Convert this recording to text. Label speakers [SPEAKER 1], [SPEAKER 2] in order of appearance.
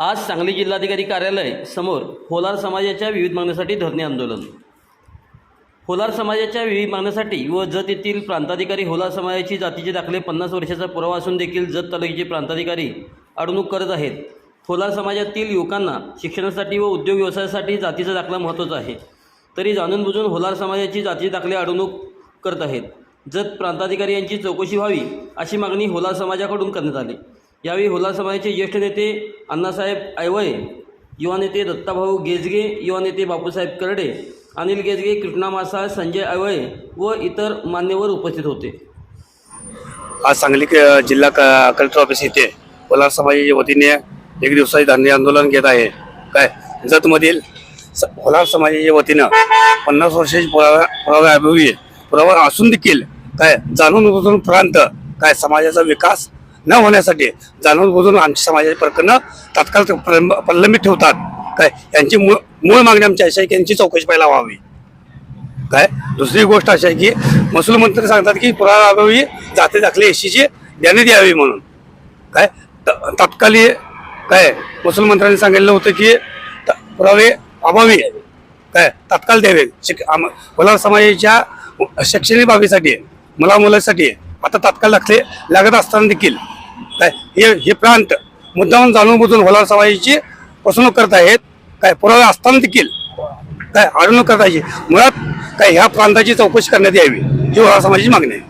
[SPEAKER 1] आज सांगली जिल्हाधिकारी कार्यालय समोर होलार समाजाच्या विविध मागण्यासाठी धरणे आंदोलन. होलार समाजाच्या विविध मागण्यासाठी व जत येथील प्रांताधिकारी होलार समाजाची जातीचे दाखले पन्नास वर्षाचा पुरावा असून देखील जत तालुक्याचे प्रांताधिकारी अडवणूक करत आहेत. होलार समाजातील युवकांना शिक्षणासाठी व उद्योग व्यवसायासाठी जातीचा दाखला महत्त्वाचा आहे. तरी जाणून बुजून होलार समाजाची जातीचे दाखले अडवणूक करत आहेत. जत प्रांताधिकारी यांची चौकशी व्हावी अशी मागणी होलार समाजाकडून करण्यात आली. यावेळी होलार समाजाचे ज्येष्ठ नेते अण्णासाहेब ऐवळे युवा नेते दत्ताभाऊ गेजगे युवा नेते बापूसाहेब करडे अनिल गेजगे कृष्णा मासा संजय ऐवळे व इतर मान्यवर उपस्थित होते.
[SPEAKER 2] आज सांगली क- जिल्हा क- कलेक्टर ऑफिस येथे कोलार समाजाच्या वतीने एक दिवसाचे धान्य आंदोलन घेत आहे. काय? जतमधील स- समाजाच्या वतीनं पन्नास वर्षाची पुरावा पुरावा अभावी पुरावा असून देखील काय जाणून बुजून प्रांत काय समाजाचा विकास न होण्यासाठी जाणून बुजून आमच्या समाजाची प्रकरणं तात्काळ प्रलंब प्रलंबित ठेवतात. काय यांची मूळ मूळ मागणी आमची अशी आहे की यांची चौकशी पहिला व्हावी. काय? दुसरी गोष्ट अशी आहे की महसूल मंत्री सांगतात की पुरावा जाते दाखले एसीची देण्यात द्यावी म्हणून. काय? त- काय महसूल मंत्र्यांनी सांगितलं होतं की त- पुरावे अभावी काय? तात्काळ द्यावे. शिक आम- समाजाच्या शैक्षणिक बाबीसाठी मुला मुलासाठी आता तात्काळ दाखले लागत असताना देखील. काय हे हे प्रांत मुद्दाम जाणून बुजून होलार समाजाची फसवणूक करत आहेत. काय पुरावे असताना देखील काय आडवणूक करता येईल मुळात काय ह्या प्रांताची चौकशी करण्यात यावी. ही होलार समाजाची मागणी आहे.